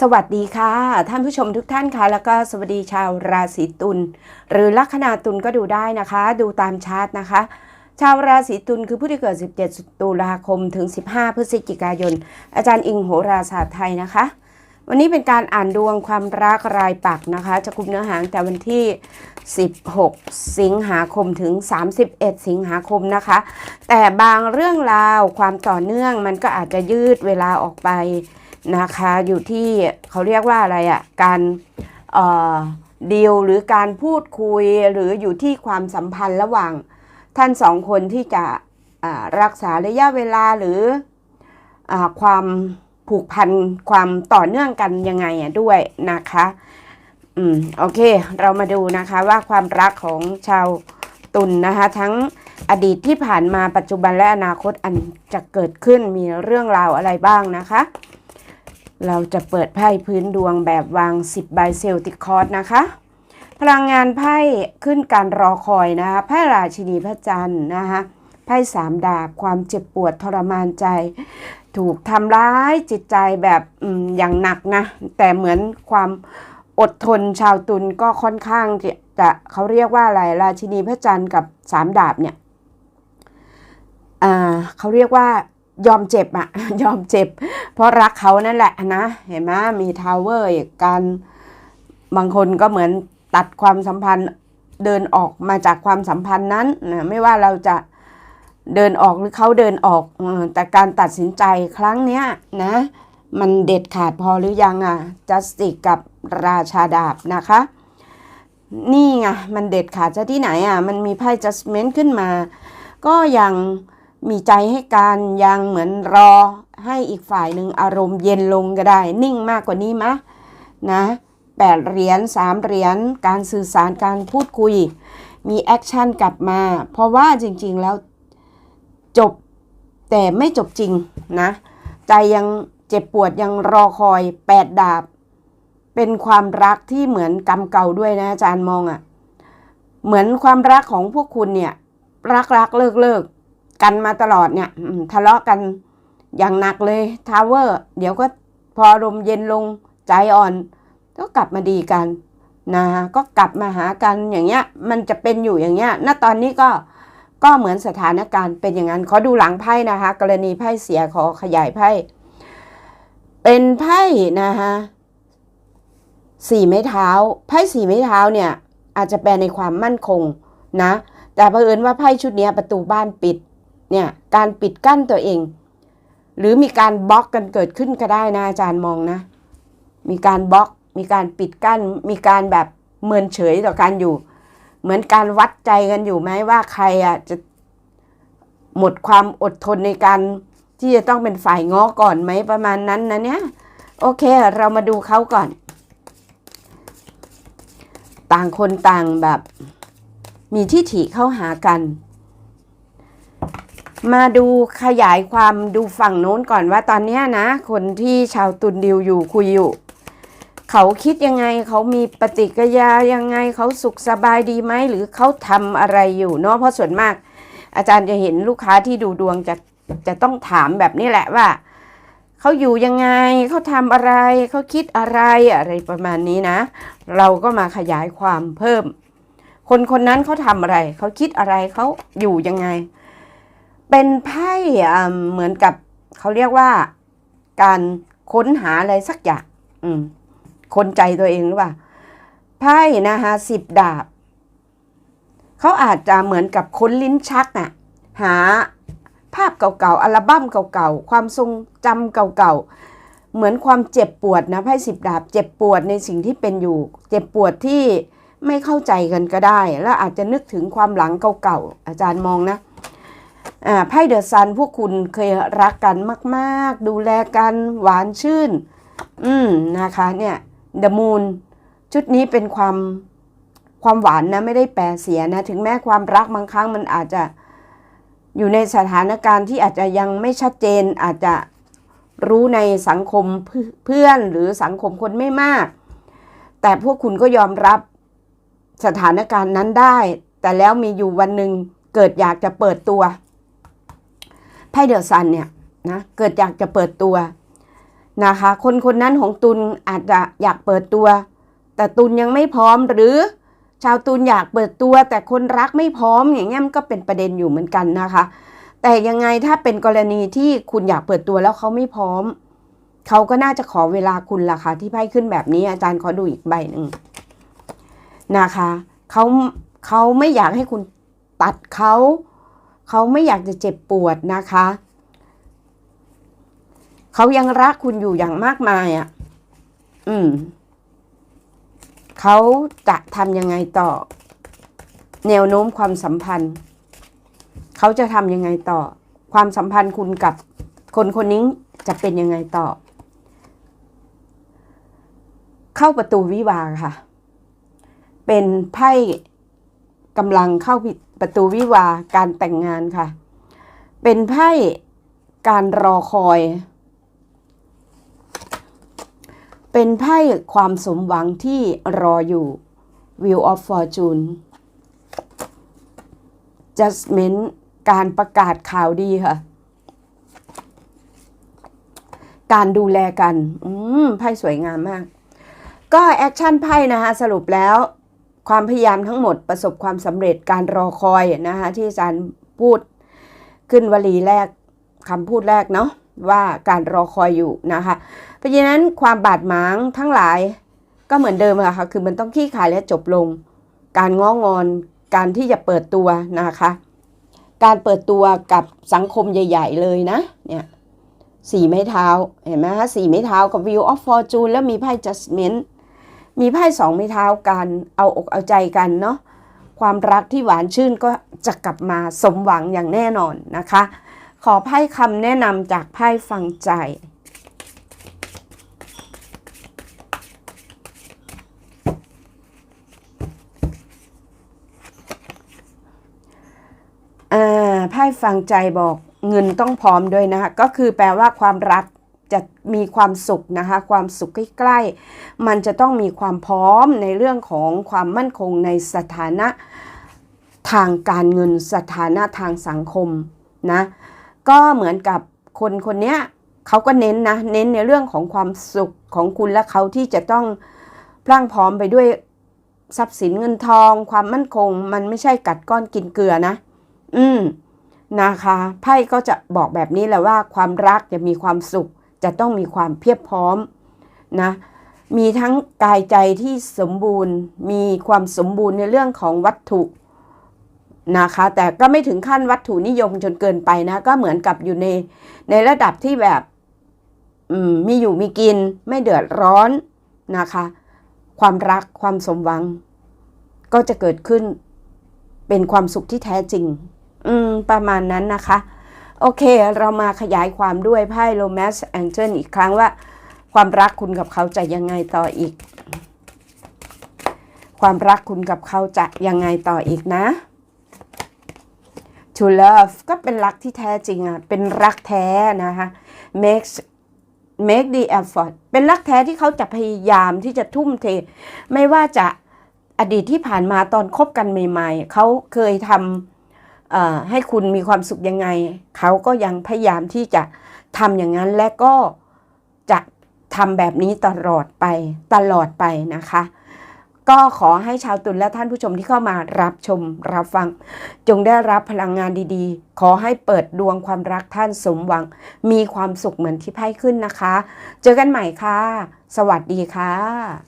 สวัสดีค่ะ ท่านผู้ชมทุกท่านค่ะ แล้วก็สวัสดีชาวราศีตุลหรือลัคนาตุลก็ดูได้นะคะ ดูตามชาร์ตนะคะ ชาวราศีตุลคือผู้ที่เกิด 17 ตุลาคมถึง 15 พฤศจิกายน อาจารย์อิงโหราศาสตร์ไทยนะคะ วันนี้เป็นการอ่านดวงความรักรายปักนะคะ จะคุมเนื้อหาตั้งแต่วันที่ 16 สิงหาคมถึง 31 สิงหาคมนะคะ แต่บางเรื่องราวความต่อเนื่องมันก็อาจจะยืดเวลาออกไป นะคะ อยู่ที่เขาเรียกว่าอะไรอะ่ะ การดีลหรือการพูดคุยหรืออยู่ที่ความสัมพันธ์ระหว่างท่านสองคนที่จะรักษาระยะเวลาหรืออความผูกพันความต่อเนื่องกันยังไงอะด้วยนะคะอืมโอเค เรามาดูนะคะว่าความรักของชาวตุลนนะคะ ทั้งอดีตที่ผ่านมาปัจจุบันและอนาคตอันจะเกิดขึ้นมีเรื่องราวอะไรบ้างนะคะ เราจะเปิดไพ่พื้นดวงแบบวาง 10 ใบเซลติคอร์สนะคะ พลังงานไพ่ขึ้นการรอคอยนะคะไพ่ราชินีพระจันทร์นะคะไพ่สามดาบความเจ็บปวดทรมานใจ ถูกทำร้ายจิตใจแบบออย่างหนักนะ แต่เหมือนความอดทนชาวตุลก็ค่อนข้างจะจะเขาเรียกว่าอะไรราชินีพระจันทร์กับสามดาบเนี่ยเขาเรียกว่า ยอมเจ็บอะยอมเจ็บ เพราะรักเขานั่นแหละนะ เห็นไหมมีทาวเวอร์การบางคนก็เหมือนตัดความสัมพันธ์เดินออกมาจากความสัมพันธ์นั้นนะไม่ว่าเราจะเดินออกหรือเขาเดินออกแต่การตัดสินใจครั้งเนี้ยนะ มันเด็ดขาดพอหรือยังอะจัสติกกับราชาดาบนะคะ นี่ไงมันเด็ดขาดจะที่ไหนอะมันมีไพ่จัสเมนต์ขึ้นมา ก็ยัง มีใจให้การยังเหมือนรอ ให้อีกฝ่ายหนึ่งอารมณ์เย็นลงก็ได้ นิ่งมากกว่านี้มะนะแปดเหรียญสามเหรียญการสื่อสารการพูดคุย มีแอคชั่นกลับมา เพราะว่าจริงๆแล้วจบแต่ไม่จบจริงนะ ใจยังเจ็บปวดยังรอคอยแปดดาบ เป็นความรักที่เหมือนกรรมเก่าด้วยนะอาจารย์มองอะ่ะ เหมือนความรักของพวกคุณเนี่ย รักรักเลิกเลิก กันมาตลอดเนี่ยทะเลาะกันอย่างหนักเลยทาวเวอร์ เดี๋ยวก็พอลมเย็นลงใจอ่อน ก็กลับมาดีกันนะก็กลับมาหากันอย่างเงี้ย มันจะเป็นอยู่อย่างเงี้ยณตอนนี้ก็ก็เหมือนสถานการณ์เป็นอย่างนั้นขอดูหลังไพ่นะคะ กรณีไพ่เสียขอขยายไพ่เป็นไพ่นะคะสี่ไม้เท้า ไพ่สี่ไม้เท้าเนี่ย อาจจะแปลในความมั่นคงนะ แต่เผอิญว่าไพ่ชุดนี้ประตูบ้านปิด เนี่ยการปิดกั้นตัวเอง หรือมีการบล็อกกันเกิดขึ้นก็ได้นะอาจารย์มองนะ มีการบล็อกมีการปิดกั้น มีการแบบเมินเฉยต่อการอยู่ เหมือนการวัดใจกันอยู่ไหมว่าใครอะจะหมดความอดทนในการที่จะต้องเป็นฝ่ายง้อก่อนไหมประมาณนั้นนะเนี่ยโอเคเรามาดูเขาก่อน ต่างคนต่างแบบ มีที่ถีเข้าหากัน มาดูขยายความดูฝั่งโน้นก่อนว่าตอนนี้นะ คนที่ชาวตุนดิวอยู่คุยอยู่เขาคิดยังไงเขามีปฏิกิริยายังไงเขาสุขสบายดีไหมหรือเขาทำอะไรอยู่เนาะเพราะส่วนมาก อาจารย์จะเห็นลูกค้าที่ดูดวงจะจะต้องถามแบบนี้แหละว่าเขาอยู่ยังไงเขาทำอะไรเขาคิดอะไรอะไรประมาณนี้นะ เราก็มาขยายความเพิ่ม คนคนนั้นเขาทำอะไรเขาคิดอะไรเขาอยู่ยังไง เป็นไพ่เหมือนกับเขาเรียกว่าการค้นหาอะไรสักอย่างคนใจตัวเองหรือเปล่าไพ่นะคะสิบดาบเขาอาจจะเหมือนกับค้นลิ้นชักอะ่ะหาภาพเก่าๆอัลบั้มเก่าๆความทรงจำเก่าๆเหมือนความเจ็บปวดนะไพ่สิบดาบ เจ็บปวดในสิ่งที่เป็นอยู่ เจ็บปวดที่ไม่เข้าใจกันก็ได้ แล้วอาจจะนึกถึงความหลังเก่าๆอาจารย์มองนะ ไพ่เดอะซันพวกคุณเคยรักกันมาก ๆ ดูแลกันหวานชื่น อืมนะคะเนี่ยเดอะมูนชุดนี้เป็นความความหวานนะไม่ได้แปรเสียนะ ถึงแม้ความรักบางครั้งมันอาจจะอยู่ในสถานการณ์ที่อาจจะยังไม่ชัดเจนอาจจะรู้ในสังคมเพื่อนหรือสังคมคนไม่มาก แต่พวกคุณก็ยอมรับสถานการณ์นั้นได้ แต่แล้วมีอยู่วันหนึ่งเกิดอยากจะเปิดตัว ไพ่เดอะซันเนี่ยนะเกิดอยากจะเปิดตัวนะคะคนคนนั้นของตุลอาจจะอยากเปิดตัว แต่ตุลยังไม่พร้อมหรือชาวตุลอยากเปิดตัว แต่คนรักไม่พร้อมอย่างเงี้ยมันก็เป็นประเด็นอยู่เหมือนกันนะคะ แต่ยังไงถ้าเป็นกรณีที่คุณอยากเปิดตัวแล้วเขาไม่พร้อม เขาก็น่าจะขอเวลาคุณล่ะค่ะที่ไพ่ขึ้นแบบนี้อาจารย์ขอดูอีกใบหนึ่งนะคะเขาเขาไม่อยากให้คุณตัดเขา เขาไม่อยากจะเจ็บปวดนะคะ เขายังรักคุณอยู่อย่างมากมายอะ อืม เขาจะทำยังไงต่อ แนวโน้มความสัมพันธ์ เขาจะทำยังไงต่อ ความสัมพันธ์คุณกับคนคนนี้จะเป็นยังไงต่อ เข้าประตูวิวาค่ะ เป็นไพ่กำลังเข้า ประตูวิวาการแต่งงานค่ะ เป็นไพ่การรอคอย เป็นไพ่ความสมหวังที่รออยู่ Wheel of Fortune Judgment การประกาศข่าวดีค่ะ การดูแลกัน อืม ไพ่สวยงามมาก ก็แอคชั่นไพ่นะคะสรุปแล้ว ความพยายามทั้งหมดประสบความสำเร็จการรอคอยนะคะที่อาจารย์พูดขึ้นวลีแรกคำพูดแรกเนาะว่าการรอคอยอยู่นะคะ เพราะฉะนั้นความบาดหมางทั้งหลายก็เหมือนเดิมอะค่ะคือมันต้องขี้ขายและจบลง การง้องอนการที่จะเปิดตัวนะคะ การเปิดตัวกับสังคมใหญ่ ๆ เลยนะเนี่ยสี่ไม้เท้าเห็นไหมฮะสี่ไม้เท้ากับ View of Fortune แล้วมีไพ่ Judgment มีไพ่สองไม้เท้ากันเอาอกเอาใจกันเนาะความรักที่หวานชื่นก็จะกลับมาสมหวังอย่างแน่นอนนะคะ ขอไพ่คำแนะนำจากไพ่ฟังใจอ่าไพ่ฟังใจบอกเงินต้องพร้อมด้วยนะคะก็คือแปลว่าความรัก จะมีความสุขนะคะ ความสุขใกล้ๆ มันจะต้องมีความพร้อมในเรื่องของความมั่นคงในสถานะทางการเงินสถานะทางสังคมนะก็เหมือนกับคนคนนี้เขาก็เน้นนะเน้นในเรื่องของความสุขของคุณและเขาที่จะต้องพรั่งพร้อมไปด้วยทรัพย์สินเงินทอง ความมั่นคง มันไม่ใช่กัดก้อนกินเกลือนะ อืมนะคะไพ่ก็จะบอกแบบนี้แหละว่าความรักจะมีความสุข จะต้องมีความเพียบพร้อมนะมีทั้งกายใจที่สมบูรณ์ มีความสมบูรณ์ในเรื่องของวัตถุนะคะ แต่ก็ไม่ถึงขั้นวัตถุนิยมจนเกินไปนะ ก็เหมือนกับอยู่ในในระดับที่แบบมมีอยู่มีกินไม่เดือดร้อนนะคะ ความรักความสมหวัง ก็จะเกิดขึ้นเป็นความสุขที่แท้จริง อืม ประมาณนั้นนะคะ โอเค เรามาขยายความด้วยไพ่ Romance Angel อีกครั้งว่า ความรักคุณกับเขาจะยังไงต่ออีก ความรักคุณกับเขาจะยังไงต่ออีกนะ To love ก็เป็นรักที่แท้จริงอะเป็นรักแท้นะคะ makes make the effort เป็นรักแท้ที่เขาจะพยายามที่จะทุ่มเท ไม่ว่าจะอดีตที่ผ่านมาตอนคบกันใหม่ ๆ เขาเคยทำ ให้คุณมีความสุขยังไง เขาก็ยังพยายามที่จะทำอย่างนั้นและก็จะทำแบบนี้ตลอดไปตลอดไปนะคะ ก็ขอให้ชาวตุลและท่านผู้ชมที่เข้ามารับชมรับฟัง จงได้รับพลังงานดีๆ ขอให้เปิดดวงความรักท่านสมหวัง มีความสุขเหมือนที่ไพ่ขึ้นนะคะ เจอกันใหม่ค่ะ สวัสดีค่ะ